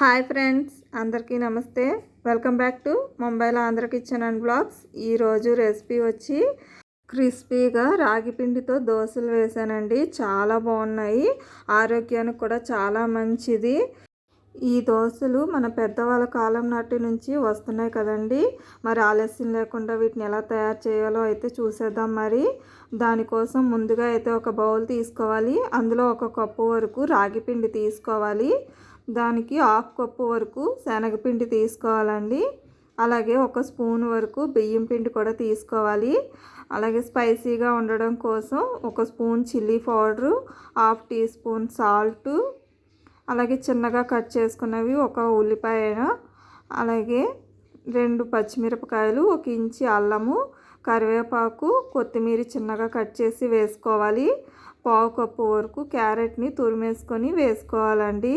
Hi friends అందరికీ నమస్తే. Welcome back to ముంబైలో ఆంధ్ర కిచెన్ అండ్ బ్లాగ్స్. ఈరోజు రెసిపీ వచ్చి క్రిస్పీగా రాగి పిండితో దోశలు వేసానండి. చాలా బాగున్నాయి. ఆరోగ్యానికి కూడా చాలా మంచిది. ఈ దోశలు మన పెద్దవాళ్ళ కాలం నాటి నుంచి వస్తున్నాయి కదండి. మరి ఆలస్యం లేకుండా వీటిని ఎలా తయారు చేయాలో అయితే చూసేద్దాం మరి. దానికోసం ముందుగా అయితే ఒక బౌల్ తీసుకోవాలి. అందులో ఒక కప్పు వరకు రాగి పిండి తీసుకోవాలి. దానికి హాఫ్ కప్పు వరకు శనగపిండి తీసుకోవాలండి. అలాగే ఒక స్పూన్ వరకు బియ్యం పిండి కూడా తీసుకోవాలి. అలాగే స్పైసీగా ఉండడం కోసం ఒక spoon chilli powder half teaspoon salt అలాగే చిన్నగా కట్ చేసుకున్నవి ఒక ఉల్లిపాయ అలాగే రెండు పచ్చిమిరపకాయలు ఒక ఇంచి అల్లము కరివేపాకు కొత్తిమీర చిన్నగా కట్ చేసి వేసుకోవాలి. పావు కప్పు వరకు క్యారెట్ని తురిమేసుకొని వేసుకోవాలండి.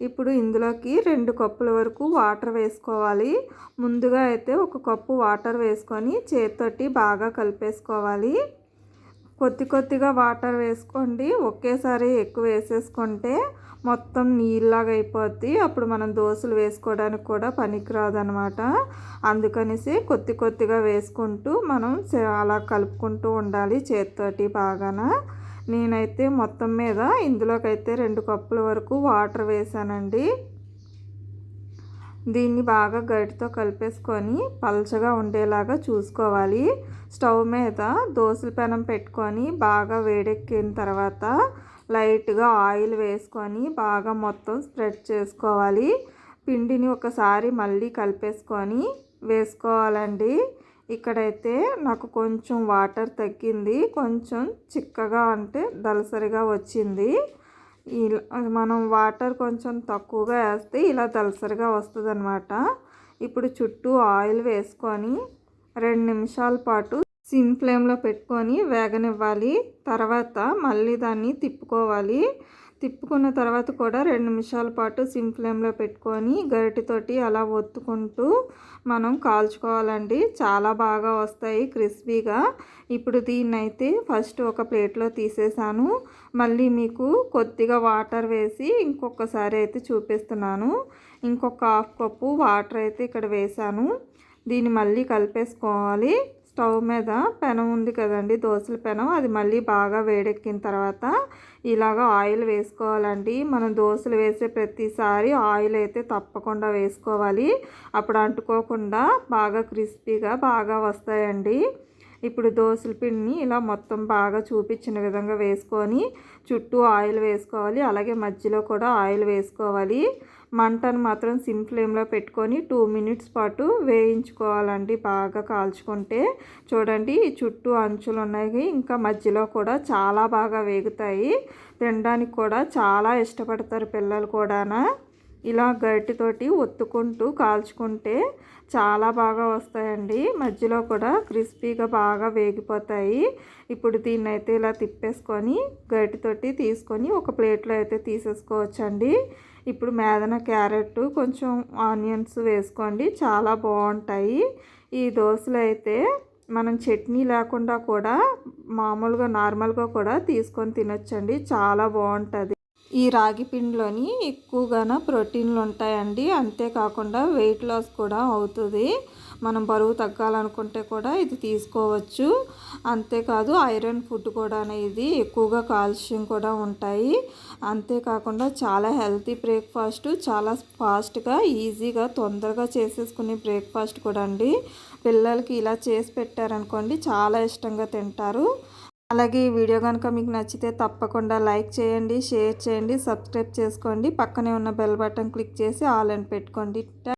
ఇప్పుడు ఇందులోకి రెండు కప్పుల వరకు వాటర్ వేసుకోవాలి. ముందుగా అయితే ఒక కప్పు వాటర్ వేసుకొని చేతితోటి బాగా కలిపేసుకోవాలి. కొద్ది కొద్దిగా వాటర్ వేసుకోండి. ఒకేసారి ఎక్కువ వేసేసుకుంటే మొత్తం నీళ్ళలాగా అయిపోద్ది. అప్పుడు మనం దోశలు వేసుకోవడానికి కూడా పనికిరాదనమాట అందుకనేసి కొద్ది కొద్దిగా వేసుకుంటూ మనం అలా కలుపుకుంటూ ఉండాలి చేతితోటి బాగాన. నేనైతే మొత్తం మీద ఇందులోకైతే రెండు కప్పుల వరకు వాటర్ వేసానండి. దీన్ని బాగా గడితో కలిపేసుకొని పలచగా ఉండేలాగా చూసుకోవాలి. స్టవ్ మీద దోసల పెనం పెట్టుకొని బాగా వేడెక్కిన తర్వాత లైట్గా ఆయిల్ వేసుకొని బాగా మొత్తం స్ప్రెడ్ చేసుకోవాలి. పిండిని ఒకసారి మళ్ళీ కలిపేసుకొని వేసుకోవాలండి. ఇక్కడైతే నాకు కొంచెం వాటర్ తగ్గింది. కొంచెం చిక్కగా అంటే దలసరిగా వచ్చింది. ఇలా మనం వాటర్ కొంచెం తక్కువగా వేస్తే ఇలా దలసరిగా వస్తుంది అనమాట ఇప్పుడు చుట్టూ ఆయిల్ వేసుకొని రెండు నిమిషాల పాటు సిమ్ ఫ్లేమ్లో పెట్టుకొని వేగనివ్వాలి. తర్వాత మళ్ళీ దాన్ని తిప్పుకోవాలి. తిప్పుకున్న తర్వాత కూడా రెండు నిమిషాల పాటు సిమ్ ఫ్లేమ్లో పెట్టుకొని గరిటితోటి అలా ఒత్తుకుంటూ మనం కాల్చుకోవాలండి. చాలా బాగా వస్తాయి క్రిస్పీగా. ఇప్పుడు దీన్ని అయితే ఫస్ట్ ఒక ప్లేట్లో తీసేసాను. మళ్ళీ మీకు కొద్దిగా వాటర్ వేసి ఇంకొకసారి అయితే చూపిస్తున్నాను. ఇంకొక హాఫ్ కప్పు వాటర్ అయితే ఇక్కడ వేసాను. దీన్ని మళ్ళీ కలిపేసుకోవాలి. స్టవ్ మీద పెనం ఉంది కదండి దోశల పెనం. అది మళ్ళీ బాగా వేడెక్కిన తర్వాత ఇలాగ ఆయిల్ వేసుకోవాలండి. మనం దోశలు వేసే ప్రతిసారి ఆయిల్ అయితే తప్పకుండా వేసుకోవాలి. అప్పుడు అంటుకోకుండా బాగా క్రిస్పీగా బాగా వస్తాయండి. ఇప్పుడు దోశల పిండిని ఇలా మొత్తం బాగా చూపించిన విధంగా వేసుకొని చుట్టూ ఆయిల్ వేసుకోవాలి. అలాగే మధ్యలో కూడా ఆయిల్ వేసుకోవాలి. మంటను మాత్రం సిమ్ ఫ్లేమ్లో పెట్టుకొని టూ మినిట్స్ పాటు వేయించుకోవాలండి. బాగా కాల్చుకుంటే చూడండి చుట్టూ అంచులు ఉన్నాయి. ఇంకా మధ్యలో కూడా చాలా బాగా వేగుతాయి. తినడానికి కూడా చాలా ఇష్టపడతారు పిల్లలు కూడా ఇలా గరిటితోటి ఒత్తుకుంటూ కాల్చుకుంటే చాలా బాగా వస్తాయండి. మధ్యలో కూడా క్రిస్పీగా బాగా వేగిపోతాయి. ఇప్పుడు దీన్ని అయితే ఇలా తిప్పేసుకొని గరిటితోటి తీసుకొని ఒక ప్లేట్లో అయితే తీసేసుకోవచ్చండి. ఇప్పుడు మేదన క్యారెట్ కొంచెం ఆనియన్స్ వేసుకోండి. చాలా బాగుంటాయి. ఈ దోశలు అయితే మనం చట్నీ లేకుండా కూడా మామూలుగా నార్మల్గా కూడా తీసుకొని తినొచ్చండి. చాలా బాగుంటుంది. ఈ రాగి పిండిలోని ఎక్కువగా ప్రోటీన్లు ఉంటాయండి. అంతేకాకుండా వెయిట్ లాస్ కూడా అవుతుంది. మనం బరువు తగ్గాలనుకుంటే కూడా ఇది తీసుకోవచ్చు. అంతేకాదు ఐరన్ ఫుడ్ కూడా ఇది ఎక్కువగా కాల్షియం కూడా ఉంటాయి. అంతేకాకుండా చాలా హెల్తీ బ్రేక్ఫాస్ట్ చాలా ఫాస్ట్గా ఈజీగా తొందరగా చేసేసుకునే బ్రేక్ఫాస్ట్ కూడా అండి. పిల్లలకి ఇలా చేసి పెట్టారనుకోండి చాలా ఇష్టంగా తింటారు. అలాగే ఈ వీడియో కనుక మీకు నచ్చితే తప్పకుండా లైక్ చేయండి షేర్ చేయండి సబ్స్క్రైబ్ చేసుకోండి. పక్కనే ఉన్న బెల్ బటన్ క్లిక్ చేసి ఆల్ అని పెట్టుకోండి.